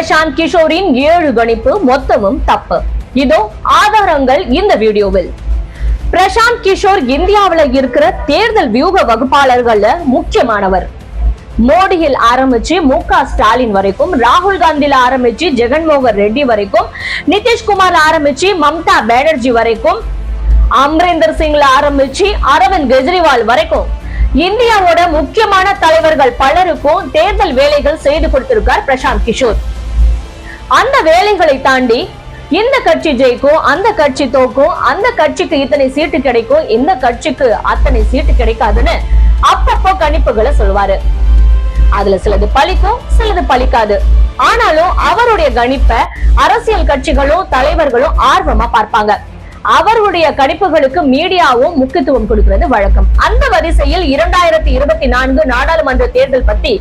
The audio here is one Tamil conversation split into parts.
பிரசாந்த் கிஷோரின் ஏழு கணிப்பு மொத்தமும் தப்பு. இதோ ஆதாரங்கள் இந்த வீடியோவில். பிரசாந்த் கிஷோர் இந்தியாவில இருக்கிற தேர்தல் வியூக வகுப்பாளர்கள்ல முக்கியமானவர். மோடியில் ஆரம்பிச்சு மு க ஸ்டாலின் வரைக்கும் ராகுல் காந்தில ஆரம்பிச்சு ஜெகன்மோகன் ரெட்டி வரைக்கும் நிதிஷ்குமார் ஆரம்பிச்சு மம்தா பானர்ஜி வரைக்கும் அம்ரிந்தர் சிங்ல ஆரம்பிச்சு அரவிந்த் கெஜ்ரிவால் வரைக்கும். இந்தியாவோட முக்கியமான தலைவர்கள் பலருக்கும் தேர்தல் வேலைகள் செய்து கொடுத்திருக்கார் பிரசாந்த் கிஷோர். அந்த வேலைகளை தாண்டி இந்த கட்சி ஜெயிக்கும் அந்த கட்சி தோக்கும் அந்த கட்சிக்கு இத்தனை சீட்டு கிடைக்கும் இந்த கட்சிக்கு அத்தனை சீட்டு கிடைக்காதுன்னு அப்பப்போ கணிப்புகளை சொல்லுவாரு அதுல சிலது பழிக்கும் சிலது பழிக்காது. ஆனாலும் அவருடைய கணிப்பை அரசியல் கட்சிகளும் தலைவர்களும் ஆர்வமா பார்ப்பாங்க. அவருடைய கணிப்புகளுக்கு மீடியாவும் முக்கியத்துவம் கொடுக்கிறது வழக்கம். அந்த வரிசையில் இரண்டாயிரத்தி இருபத்தி நான்கு நாடாளுமன்ற தேர்தல் பத்தி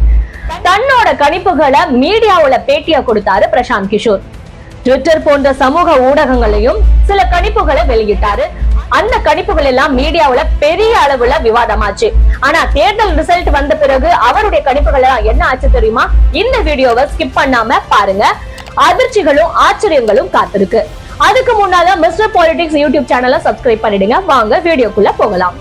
தன்னோட கணிப்புகளை மீடியாவுல பேட்டியா கொடுத்தாரு பிரசாந்த் கிஷோர். ட்விட்டர் போன்ற சமூக ஊடகங்களையும் சில கணிப்புகளை வெளியிட்டாரு. அந்த கணிப்புகள் எல்லாம் மீடியாவுல பெரிய அளவுல விவாதமாச்சு. ஆனா தேர்தல் ரிசல்ட் வந்த பிறகு அவருடைய கணிப்புகள் எல்லாம் என்ன ஆச்சு தெரியுமா? இந்த வீடியோவை ஸ்கிப் பண்ணாம பாருங்க. அதிர்ச்சிகளும் ஆச்சரியங்களும் காத்திருக்கு. அதுக்கு முன்னால மிஸ்டர் பாலிடிக்ஸ் யூடியூப் சேனலை சப்ஸ்கிரைப் பண்ணிடுங்க. வாங்க வீடியோக்குள்ள போகலாம்.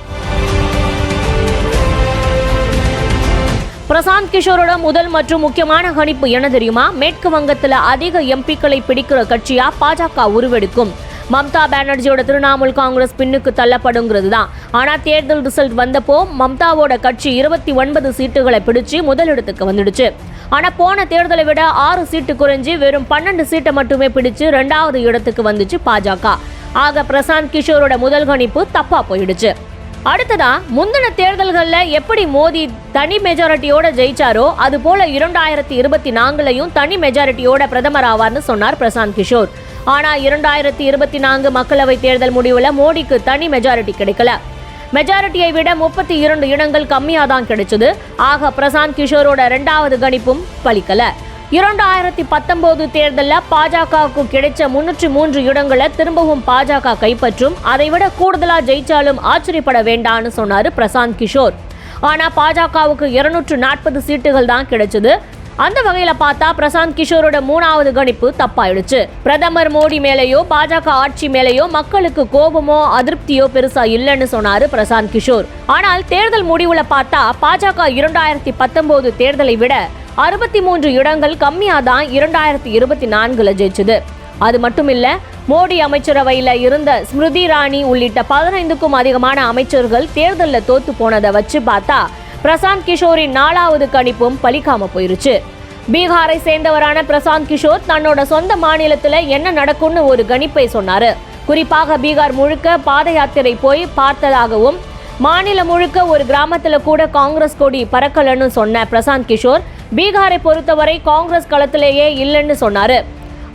பிரசாந்த் கிஷோரோட முதல் மற்றும் முக்கியமான கணிப்பு என்ன தெரியுமா? மேற்கு வங்கத்தில் அதிக எம்பிக்களை பிடிக்கிற கட்சியா பாஜக உருவெடுக்கும். மம்தா பானர்ஜியோட திரிணாமுல் காங்கிரஸ் பின்னுக்கு தள்ளப்படுங்கிறது தான். ஆனால் தேர்தல் ரிசல்ட் வந்தப்போ மம்தாவோட கட்சி இருபத்தி ஒன்பது சீட்டுகளை பிடிச்சு முதலிடத்துக்கு வந்துடுச்சு. ஆனால் போன தேர்தலை விட ஆறு சீட்டு குறைஞ்சி வெறும் பன்னெண்டு சீட்டை மட்டுமே பிடிச்சு ரெண்டாவது இடத்துக்கு வந்துச்சு பாஜக. ஆக பிரசாந்த் கிஷோரோட முதல் கணிப்பு தப்பா போயிடுச்சு. அடுத்ததா முந்தின தேர்தல்களில் எப்படி மோடி தனி மெஜாரிட்டியோட ஜெயிச்சாரோ அது போல இரண்டாயிரத்தி இருபத்தி நான்குலையும் தனி மெஜாரிட்டியோட பிரதமர் ஆவார்னு சொன்னார் பிரசாந்த் கிஷோர். ஆனா இரண்டாயிரத்தி இருபத்தி நான்கு மக்களவை தேர்தல் முடிவுல மோடிக்கு தனி மெஜாரிட்டி கிடைக்கல. மெஜாரிட்டியை விட முப்பத்தி இரண்டு இடங்கள் கம்மியாக தான் கிடைச்சது. ஆக பிரசாந்த் கிஷோரோட இரண்டாவது கணிப்பும் பலிக்கல. இரண்டாயிரத்தி பத்தொன்பது தேர்தலில் பாஜகவுக்கு கிடைச்ச முன்னூற்றி மூன்று இடங்களை திரும்பவும் பாஜக கைப்பற்றும். அதைவிட கூடுதலா ஜெயிச்சாலும் ஆச்சரியப்பட வேண்டாம்னு சொன்னாரு பிரசாந்த் கிஷோர். ஆனா பாஜகவுக்கு இருநூற்று நாற்பது சீட்டுகள் தான் கிடைச்சது. அந்த வகையில பார்த்தா பிரசாந்த் கிஷோரோட மூணாவது கணிப்பு தப்பாயிடுச்சு. பிரதமர் மோடி மேலேயோ பாஜக ஆட்சி மேலேயோ மக்களுக்கு கோபமோ அதிருப்தியோ பெருசா இல்லைன்னு சொன்னாரு பிரசாந்த் கிஷோர். ஆனால் தேர்தல் முடிவுல பார்த்தா பாஜக இரண்டாயிரத்தி பத்தொன்பது தேர்தலை விட அறுபத்தி மூன்று இடங்கள் கம்மியாக தான் இரண்டாயிரத்தி இருபத்தி நான்குல ஜெயிச்சது. அது மட்டும் இல்லை மோடி அமைச்சரவையில் இருந்த ஸ்மிருதி இராணி உள்ளிட்ட பதினைந்துக்கும் அதிகமான அமைச்சர்கள் தேர்தலில் தோத்து போனதை வச்சு பார்த்தா பிரசாந்த் கிஷோரின் நாலாவது கணிப்பும் பலிக்காம போயிருச்சு. பீகாரை சேர்ந்தவரான பிரசாந்த் கிஷோர் தன்னோட சொந்த மாநிலத்தில் என்ன நடக்கும்னு ஒரு கணிப்பை சொன்னாரு. குறிப்பாக பீகார் முழுக்க பாத யாத்திரை போய் பார்த்ததாகவும் மாநிலம் முழுக்க ஒரு கிராமத்தில் கூட காங்கிரஸ் கொடி பறக்கலன்னு சொன்ன பிரசாந்த் கிஷோர் பீகாரை பொறுத்தவரை காங்கிரஸ் களத்திலேயே இல்லைன்னு சொன்னாரு.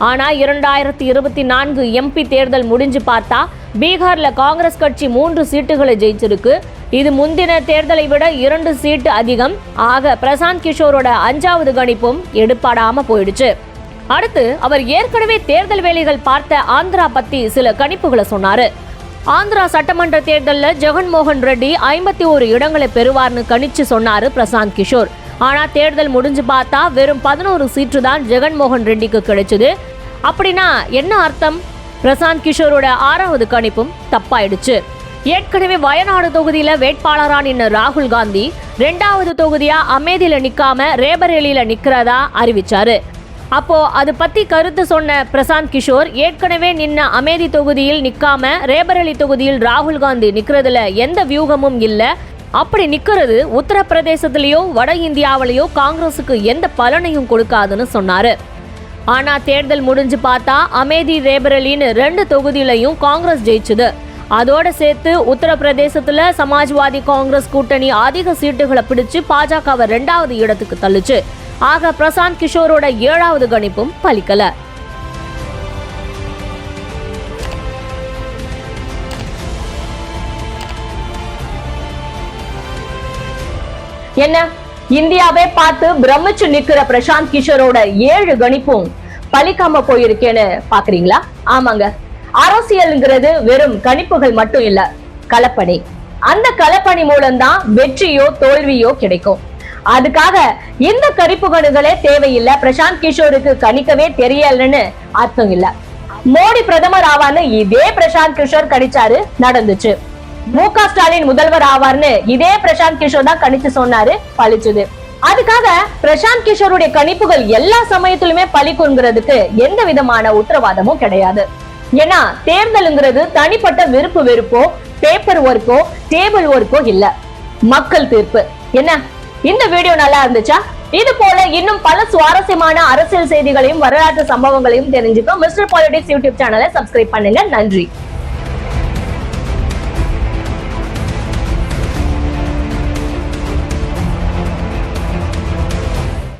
ஆனால் இரண்டாயிரத்தி இருபத்தி நான்கு எம்பி தேர்தல் முடிஞ்சு பார்த்தா பீகாரில் காங்கிரஸ் கட்சி மூன்று சீட்டுகளை ஜெயிச்சிருக்கு. இது முந்தின தேர்தலை விட இரண்டு சீட்டு அதிகம். ஆக பிரசாந்த் கிஷோரோட அஞ்சாவது கணிப்பும் எடுப்பாடாம போயிடுச்சு. அடுத்து அவர் ஏற்கனவே தேர்தல் வேலைகள் பார்த்த ஆந்திரா பத்தி சில கணிப்புகளை சொன்னாரு. ஆந்திரா சட்டமன்ற தேர்தலில் ஜெகன்மோகன் ரெட்டி ஐம்பத்தி ஒரு இடங்களை பெறுவார்னு கணிச்சு சொன்னாரு பிரசாந்த் கிஷோர். ஆனா தேர்தல் முடிஞ்சு பார்த்தா வெறும் பதினோரு சீட்டு தான் ஜெகன்மோகன் ரெட்டிக்கு கிடைச்சது. அப்படின்னா என்ன அர்த்தம்? பிரசாந்த் கிஷோரோட ஆறாவது கணிப்பும் தப்பாயிடுச்சு. ஏற்கனவே வயநாடு தொகுதியில வேட்பாளரா நின்ன ராகுல் காந்தி ரெண்டாவது தொகுதியா அமேதியில நிக்காம ரேபரேலியில நிக்கிறதா அறிவிச்சாரு. அப்போ அது பத்தி கருத்து சொன்ன பிரசாந்த் கிஷோர் ஏற்கனவே நின்ன அமேதி தொகுதியில் நிக்காம ரேபரேலி தொகுதியில் ராகுல் காந்தி நிக்கிறதுல எந்த வியூகமும் இல்ல. அப்படி நிக்கிறது உத்தரப்பிரதேசத்திலேயோ வட இந்தியாவிலேயோ காங்கிரஸுக்கு எந்த பலனையும் கொடுக்காதுன்னு சொன்னாரு. ஆனா தேர்தல் முடிஞ்சு பார்த்தா அமேதி ரேபரலின்னு ரெண்டு தொகுதியிலையும் காங்கிரஸ் ஜெயிச்சுது. அதோட சேர்த்து உத்தரப்பிரதேசத்துல சமாஜ்வாதி காங்கிரஸ் கூட்டணி அதிக சீட்டுகளை பிடிச்சு பாஜகவை ரெண்டாவது இடத்துக்கு தள்ளுச்சு. ஆக பிரசாந்த் கிஷோரோட ஏழாவது கணிப்பும் பலிக்கல. என்ன? இந்தியாவே பார்த்து பிரமிச்சு நிக்கிற பிரசாந்த் கிஷோரோட ஏழு கணிப்பும் பலிக்காம போயிருக்கேன்னு பாக்குறீங்களா? ஆமாங்க. அரசியல்ங்கிறது வெறும் கணிப்புகள் மட்டும் இல்ல கலப்பணி. அந்த கலப்பணி மூலம்தான் வெற்றியோ தோல்வியோ கிடைக்கும். அதுக்காக இந்த கணிப்பு கணுகளே தேவையில்லை. பிரசாந்த் கிஷோருக்கு கணிக்கவே தெரியலன்னு அர்த்தம் இல்ல. மோடி பிரதமர் ஆவார்னு இதே பிரசாந்த் கிஷோர் கணிச்சாரு நடந்துச்சு. மு க ஸ்டாலின் முதல்வர் ஆவார்னு இதே பிரசாந்த் கிஷோர் தான் கணிச்சு சொன்னாரு பழிச்சது. அதுக்காக பிரசாந்த் கிஷோருடைய கணிப்புகள் எல்லா சமயத்திலுமே பழிக்குங்கிறதுக்கு எந்த விதமான உத்தரவாதமும் கிடையாது. ஏன்னா தேர்தலுங்கிறது தனிப்பட்ட விருப்பு வெறுப்போ பேப்பர் ஒர்க்கோ டேபிள் ஒர்க்கோ இல்ல. மக்கள் தீர்ப்பு. என்ன? இந்த வீடியோ நல்லா இருந்துச்சா? இது போல இன்னும் பல சுவாரஸ்யமான அரசியல் செய்திகளையும் வரலாற்று சம்பவங்களையும் தெரிஞ்சுக்க மிஸ்டர் பாலிடிக்ஸ் யூடியூப் சேனலை சப்ஸ்கிரைப் பண்ணுங்க. நன்றி.